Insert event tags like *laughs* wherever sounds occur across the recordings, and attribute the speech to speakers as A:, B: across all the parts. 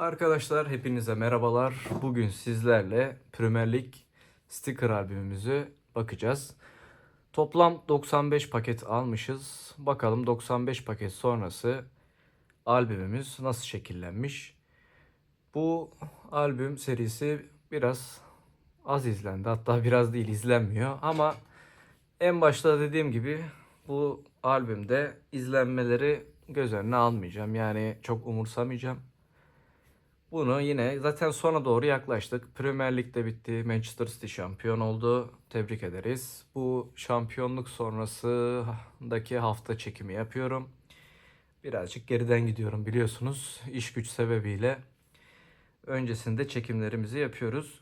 A: Arkadaşlar hepinize merhabalar. Bugün sizlerle Premier Lig sticker albümümüzü bakacağız. Toplam 95 paket almışız. Bakalım 95 paket sonrası albümümüz nasıl şekillenmiş. Bu albüm serisi biraz az izlendi. Hatta biraz değil izlenmiyor. Ama en başta dediğim gibi bu albümde izlenmeleri göz önüne almayacağım. Yani çok umursamayacağım. Bunu yine zaten sona doğru yaklaştık. Premier Lig'de bitti. Manchester City şampiyon oldu. Tebrik ederiz. Bu şampiyonluk sonrasındaki hafta çekimi yapıyorum. Birazcık geriden gidiyorum biliyorsunuz. İş güç sebebiyle öncesinde çekimlerimizi yapıyoruz.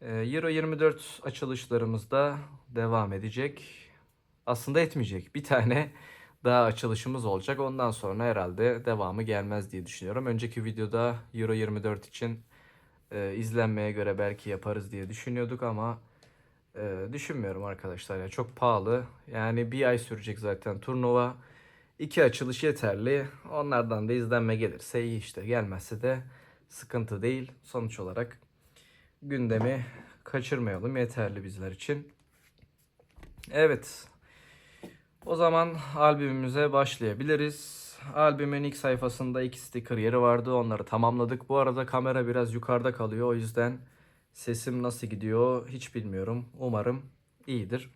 A: Ee, Euro 24 açılışlarımızda devam edecek. Aslında etmeyecek. Bir tane daha açılışımız olacak. Ondan sonra herhalde devamı gelmez diye düşünüyorum. Önceki videoda Euro 24 için e, izlenmeye göre belki yaparız diye düşünüyorduk ama e, düşünmüyorum arkadaşlar. Ya çok pahalı. Yani bir ay sürecek zaten turnuva. İki açılış yeterli. Onlardan da izlenme gelirse iyi işte. Gelmezse de sıkıntı değil. Sonuç olarak gündemi kaçırmayalım yeterli bizler için. Evet. O zaman albümümüze başlayabiliriz. Albümün ilk sayfasında iki sticker yeri vardı. Onları tamamladık. Bu arada kamera biraz yukarıda kalıyor. O yüzden sesim nasıl gidiyor hiç bilmiyorum. Umarım iyidir.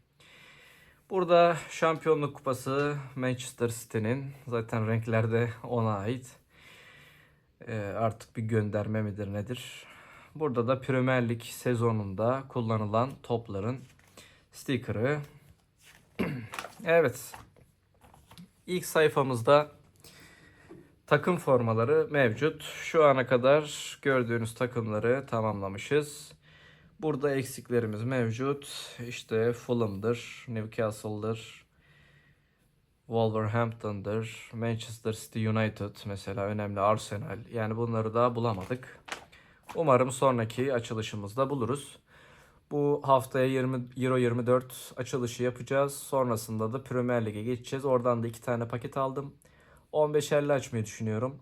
A: Burada şampiyonluk kupası Manchester City'nin zaten renklerde ona ait. Ee, artık bir gönderme midir nedir? Burada da Premier Lig sezonunda kullanılan topların sticker'ı. *clears throat* evet. İlk sayfamızda takım formaları mevcut. Şu ana kadar gördüğünüz takımları tamamlamışız. Burada eksiklerimiz mevcut. İşte Fulham'dır, Newcastle'dır, Wolverhampton'dır, Manchester City United mesela önemli Arsenal. Yani bunları da bulamadık. Umarım sonraki açılışımızda buluruz. Bu haftaya 20 Euro 24 açılışı yapacağız. Sonrasında da Premier Lig'e geçeceğiz. Oradan da iki tane paket aldım. 15-50 açmayı düşünüyorum.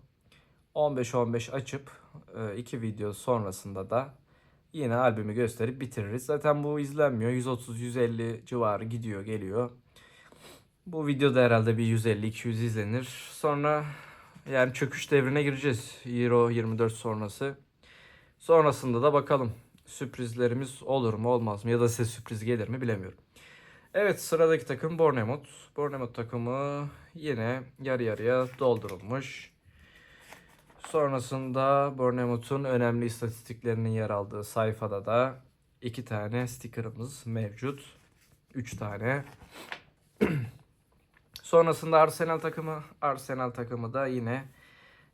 A: 15-15 açıp e, iki video sonrasında da yine albümü gösterip bitiririz. Zaten bu izlenmiyor. 130-150 civarı gidiyor geliyor. Bu videoda herhalde bir 150-200 izlenir. Sonra yani çöküş devrine gireceğiz. Euro 24 sonrası. Sonrasında da bakalım sürprizlerimiz olur mu olmaz mı ya da size sürpriz gelir mi bilemiyorum. Evet sıradaki takım Bournemouth. Bournemouth takımı yine yarı yarıya doldurulmuş. Sonrasında Bournemouth'un önemli istatistiklerinin yer aldığı sayfada da iki tane sticker'ımız mevcut. Üç tane. *clears throat* Sonrasında Arsenal takımı. Arsenal takımı da yine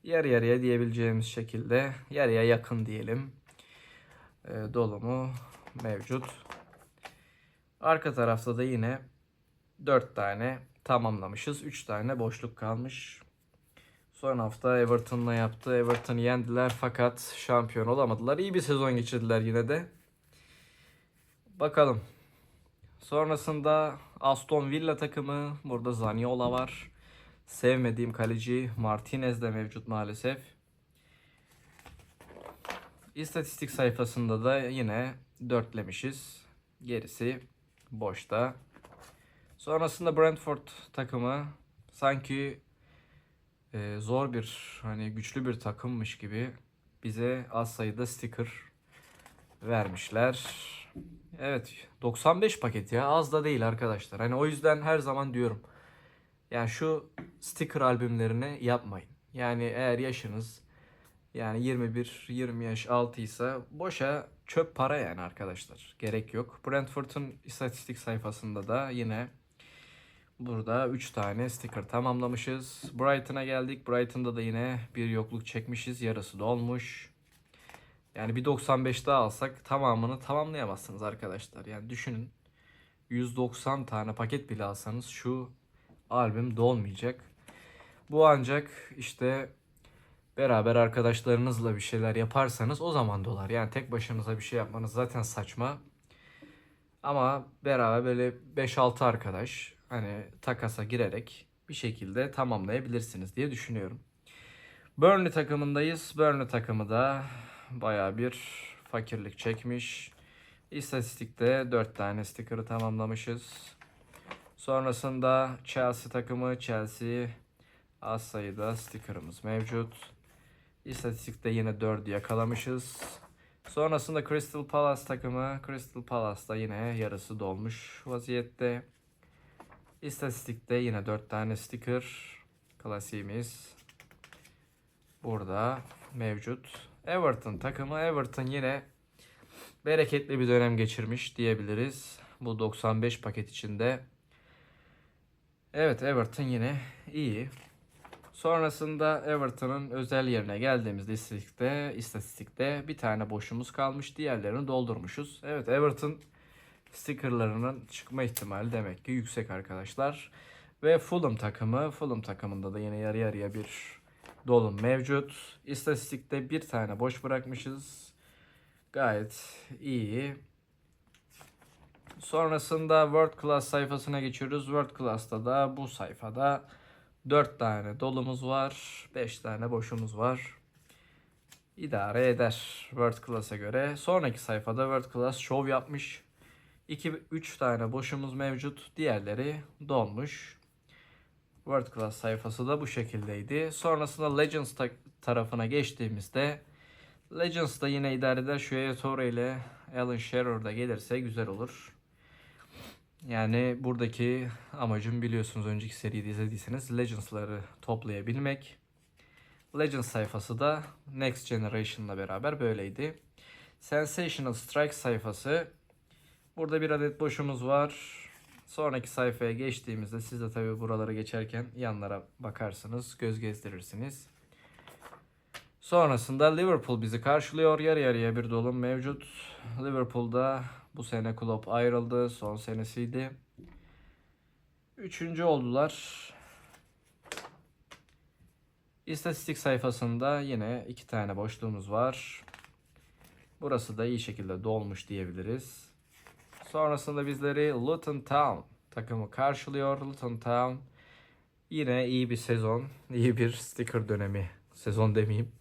A: yarı yarıya diyebileceğimiz şekilde yarıya yakın diyelim. E, dolumu mevcut. Arka tarafta da yine 4 tane tamamlamışız. 3 tane boşluk kalmış. Son hafta Everton'la yaptı. Everton'ı yendiler fakat şampiyon olamadılar. İyi bir sezon geçirdiler yine de. Bakalım. Sonrasında Aston Villa takımı. Burada Zaniola var. Sevmediğim kaleci Martinez de mevcut maalesef. İstatistik sayfasında da yine dörtlemişiz. Gerisi boşta. Sonrasında Brentford takımı sanki e, zor bir hani güçlü bir takımmış gibi bize az sayıda sticker vermişler. Evet 95 paket ya az da değil arkadaşlar. Hani o yüzden her zaman diyorum. Yani şu sticker albümlerini yapmayın. Yani eğer yaşınız yani 21 20 yaş altıysa boşa çöp para yani arkadaşlar. Gerek yok. Brentford'un istatistik sayfasında da yine burada 3 tane sticker tamamlamışız. Brighton'a geldik. Brighton'da da yine bir yokluk çekmişiz. Yarısı dolmuş. Yani bir 95 daha alsak tamamını tamamlayamazsınız arkadaşlar. Yani düşünün 190 tane paket bile alsanız şu albüm dolmayacak. Bu ancak işte beraber arkadaşlarınızla bir şeyler yaparsanız o zaman dolar. Yani tek başınıza bir şey yapmanız zaten saçma. Ama beraber böyle 5-6 arkadaş hani takasa girerek bir şekilde tamamlayabilirsiniz diye düşünüyorum. Burnley takımındayız. Burnley takımı da baya bir fakirlik çekmiş. İstatistikte 4 tane sticker'ı tamamlamışız. Sonrasında Chelsea takımı. Chelsea az sayıda sticker'ımız mevcut. İstatistikte yine 4'ü yakalamışız. Sonrasında Crystal Palace takımı. Crystal Palace'da yine yarısı dolmuş vaziyette. İstatistikte yine 4 tane sticker. Klasiğimiz burada mevcut. Everton takımı. Everton yine bereketli bir dönem geçirmiş diyebiliriz. Bu 95 paket içinde. Evet Everton yine iyi. Sonrasında Everton'ın özel yerine geldiğimizde istatistikte, istatistikte bir tane boşumuz kalmış. Diğerlerini doldurmuşuz. Evet Everton stickerlarının çıkma ihtimali demek ki yüksek arkadaşlar. Ve Fulham takımı. Fulham takımında da yine yarı yarıya bir dolum mevcut. İstatistikte bir tane boş bırakmışız. Gayet iyi. Sonrasında World Class sayfasına geçiyoruz. World Class'ta da bu sayfada 4 tane dolumuz var. 5 tane boşumuz var. İdare eder World Class'a göre. Sonraki sayfada World Class show yapmış. 2 3 tane boşumuz mevcut. Diğerleri dolmuş. World Class sayfası da bu şekildeydi. Sonrasında Legends ta- tarafına geçtiğimizde Legends da yine idare eder. Shueya Torre ile Alan Shearer gelirse güzel olur. Yani buradaki amacım biliyorsunuz önceki seriyi de izlediyseniz Legends'ları toplayabilmek. Legends sayfası da Next Generation'la beraber böyleydi. Sensational Strike sayfası. Burada bir adet boşumuz var. Sonraki sayfaya geçtiğimizde siz de tabii buraları geçerken yanlara bakarsınız, göz gezdirirsiniz. Sonrasında Liverpool bizi karşılıyor. Yarı yarıya bir dolum mevcut. Liverpool'da bu sene Klopp ayrıldı. Son senesiydi. Üçüncü oldular. İstatistik sayfasında yine iki tane boşluğumuz var. Burası da iyi şekilde dolmuş diyebiliriz. Sonrasında bizleri Luton Town takımı karşılıyor. Luton Town yine iyi bir sezon, iyi bir sticker dönemi. Sezon demeyeyim.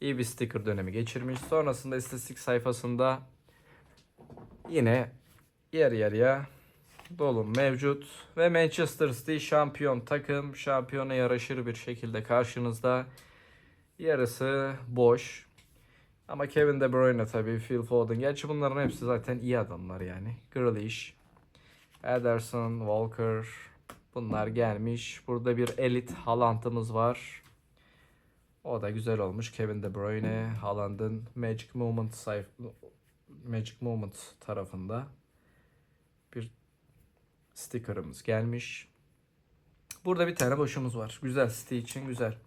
A: İyi bir sticker dönemi geçirmiş. Sonrasında istatistik sayfasında yine yarı yarıya dolum mevcut. Ve Manchester City şampiyon takım. Şampiyona yaraşır bir şekilde karşınızda. Yarısı boş. Ama Kevin De Bruyne tabii, Phil Foden. Gerçi bunların hepsi zaten iyi adamlar yani. Grealish, Ederson, Walker. Bunlar gelmiş. Burada bir elit Haaland'ımız var. O da güzel olmuş. Kevin De Bruyne, Haaland'ın Magic Moment sayf Magic Moment tarafında bir sticker'ımız gelmiş. Burada bir tane boşumuz var. Güzel City için güzel.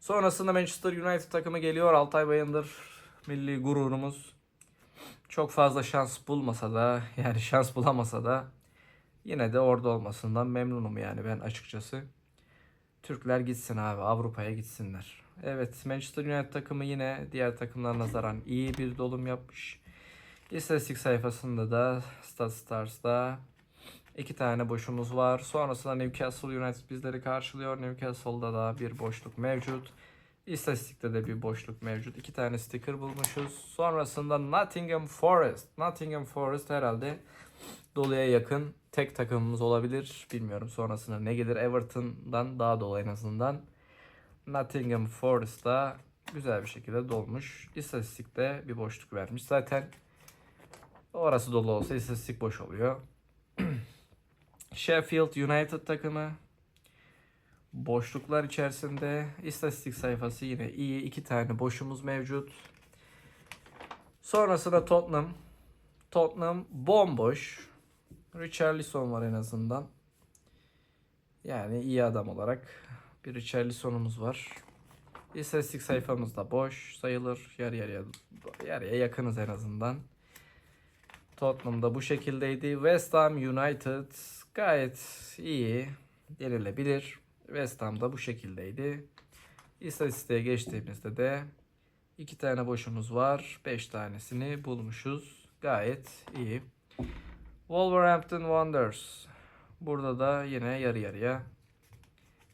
A: Sonrasında Manchester United takımı geliyor. Altay Bayındır milli gururumuz. Çok fazla şans bulmasa da *laughs* yani şans bulamasa da yine de orada olmasından memnunum yani ben açıkçası. Türkler gitsin abi Avrupa'ya gitsinler. Evet Manchester United takımı yine diğer takımlara nazaran iyi bir dolum yapmış. İstatistik sayfasında da StatStars'da iki tane boşumuz var. Sonrasında Newcastle United bizleri karşılıyor. Newcastle'da da bir boşluk mevcut. İstatistikte de bir boşluk mevcut. İki tane sticker bulmuşuz. Sonrasında Nottingham Forest. Nottingham Forest herhalde doluya yakın tek takımımız olabilir. Bilmiyorum sonrasında ne gelir. Everton'dan daha dolu en azından. Nottingham Forest'ta güzel bir şekilde dolmuş. İstatistikte bir boşluk vermiş. Zaten orası dolu olsa istatistik boş oluyor. *clears throat* Sheffield United takımı boşluklar içerisinde istatistik sayfası yine iyi. iki tane boşumuz mevcut. Sonrasında Tottenham. Tottenham bomboş. Richarlison var en azından. Yani iyi adam olarak bir Richarlison'umuz var. İstatistik sayfamız da boş sayılır. Yarı yarıya, yarıya yakınız en azından. Tottenham'da bu şekildeydi. West Ham United gayet iyi denilebilir. West Ham'da bu şekildeydi. İstatistiğe geçtiğimizde de iki tane boşumuz var. Beş tanesini bulmuşuz. Gayet iyi. Wolverhampton Wanderers. Burada da yine yarı yarıya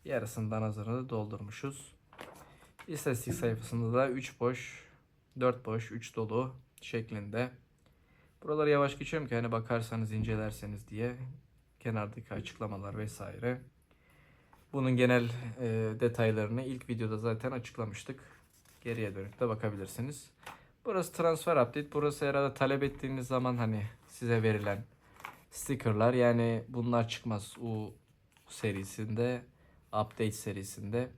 A: yarısından azını doldurmuşuz. İstatistik sayfasında da 3 boş, 4 boş, 3 dolu şeklinde. Buraları yavaş geçiyorum ki hani bakarsanız incelerseniz diye kenardaki açıklamalar vesaire. Bunun genel e, detaylarını ilk videoda zaten açıklamıştık. Geriye dönüp de bakabilirsiniz. Burası transfer update. Burası herhalde talep ettiğiniz zaman hani size verilen stickerlar. Yani bunlar çıkmaz U serisinde, update serisinde.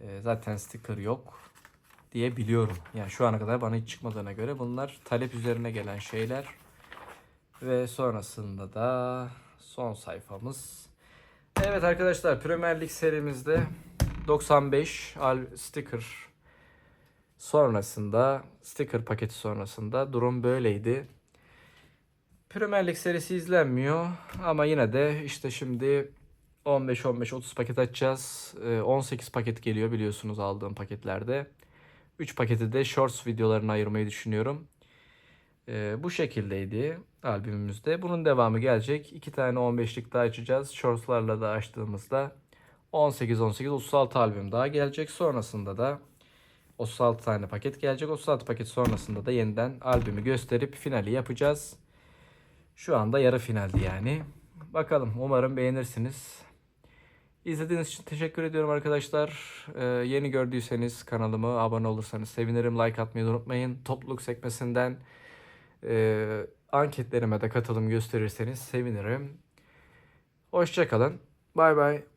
A: E, zaten sticker yok diye biliyorum. Yani şu ana kadar bana hiç çıkmadığına göre bunlar talep üzerine gelen şeyler. Ve sonrasında da son sayfamız. Evet arkadaşlar Premier Lig serimizde 95 al sticker sonrasında sticker paketi sonrasında durum böyleydi. Premier Lig serisi izlenmiyor ama yine de işte şimdi 15 15 30 paket açacağız. Ee, 18 paket geliyor biliyorsunuz aldığım paketlerde. 3 paketi de shorts videolarına ayırmayı düşünüyorum. Ee, bu şekildeydi albümümüzde. Bunun devamı gelecek. 2 tane 15'lik daha açacağız. Shortslarla da açtığımızda 18 18 36 albüm daha gelecek. Sonrasında da 36 tane paket gelecek. 36 paket sonrasında da yeniden albümü gösterip finali yapacağız. Şu anda yarı finaldi yani. Bakalım umarım beğenirsiniz. İzlediğiniz için teşekkür ediyorum arkadaşlar. Ee, yeni gördüyseniz kanalımı abone olursanız sevinirim. Like atmayı unutmayın. Topluluk sekmesinden e, anketlerime de katılım gösterirseniz sevinirim. Hoşçakalın. Bay bay.